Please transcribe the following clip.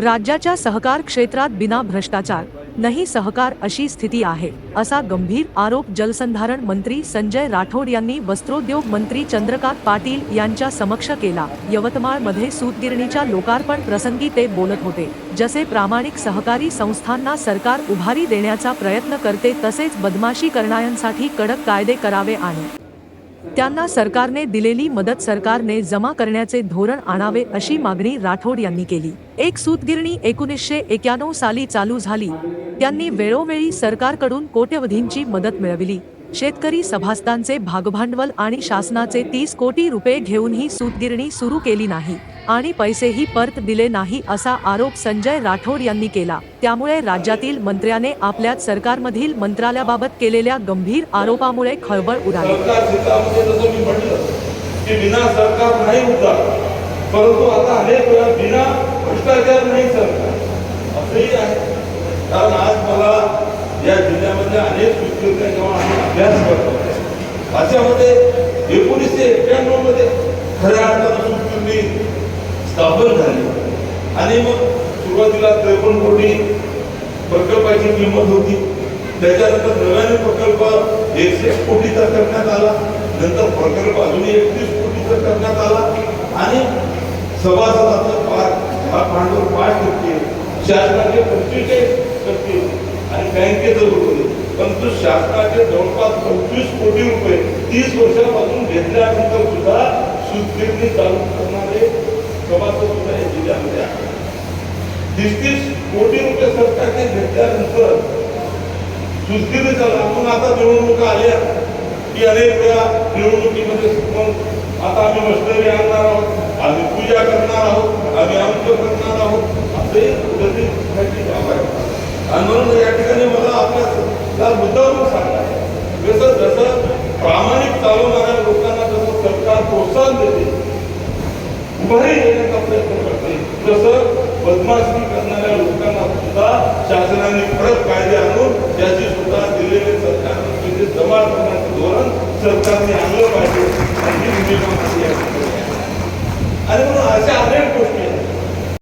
राज्याच्या सहकार क्षेत्रात बिना भ्रष्टाचार नाही सहकार अशी स्थिती आहे असा गंभीर आरोप जलसंधारण मंत्री संजय राठोड यांनी वस्त्रोद्योग मंत्री चंद्रकांत पाटील यांच्या समक्ष केला. यवतमाळमध्ये सूतगिरणीच्या लोकार्पण प्रसंगी ते बोलत होते जसे प्रामाणिक सहकारी संस्थांना सरकार उभारी देण्याचा प्रयत्न करते तसेच बदमाशी करणाऱ्यांसाठी कडक कायदे करावे आणि त्यांना सरकारने दिलेली मदत सरकारने जमा करण्याचे धोरण आणावे अशी मागणी राठोड यांनी केली. एक सूतगिरणी एकोणीसशे एक्याण्णव साली चालू झाली. त्यांनी वेळोवेळी सरकारकडून कोट्यवधींची मदत मिळविली. शेतकरी सभासदांचे भागभांडवल आणि शासनाचे तीस कोटी रुपये घेऊनही सूतगिरणी सुरू केली नाही. आणि पैसेही परत दिले नाही असा आरोप संजय राठोड यांनी केला. त्यामुळे राज्यातील मंत्र्याने आपल्या सरकारमधील मंत्रालयाबाबत केलेल्या गंभीर आरोपामुळे खळबळ उडाली. परंतु आता अनेक वेळा बिना भ्रष्टाचार नाही सरकार. असंही आहे. कारण आज मला या जिल्ह्यामध्ये अनेक विकृत्या जेव्हा आम्ही अभ्यास करतो त्याच्यामध्ये एकोणीसशे एक्क्याण्णवमध्ये खऱ्या अर्थानं स्थापन झाली. आणि मग सुरुवातीला त्रेपन्न कोटी प्रकल्पाची किंमत होती. त्याच्यानंतर नव्याने प्रकल्प एकशे कोटीचा करण्यात आला. नंतर प्रकल्प अजून एकतीस कोटीचा करण्यात आला. आणि सभासदाचं पाच भाग भांडवल पाच टक्के शासनाचे पंचेचाळीस टक्के आणि बँकेचं बरोबर परंतु शासनाचे जवळपास पंचवीस कोटी रुपये तीस वर्षापासून घेतल्यानंतर सुद्धा सुदगिरणी चालू करणारे सभासद सुद्धा या जिल्ह्यामध्ये आहेत तीस तीस कोटी रुपये सरकारने घेतल्यानंतर सुस्थितीचा लागून आता निवडणुका आल्या की अनेक वेळा निवडणुकीमध्ये आता आम्ही मशनरी आणणार आहोत आम्ही पूजा करणार आहोत आम्ही आमचं करणार आहोत. असंही उदयची आहे. आणि म्हणून या ठिकाणी मला आपल्या मुद्दावरून सांगा. जसं जसं प्रामाणिक चालवणाऱ्या लोकांना जसं सरकार प्रोत्साहन देते उभारी देण्याचा प्रयत्न करते तसं बदमाशी करणाऱ्या लोकांना सुद्धा शासनाने परत कायदे आणून त्याची सुद्धा दिलेले सरकार जमा करण्याचं धोरण सरकारने आणलं पाहिजे.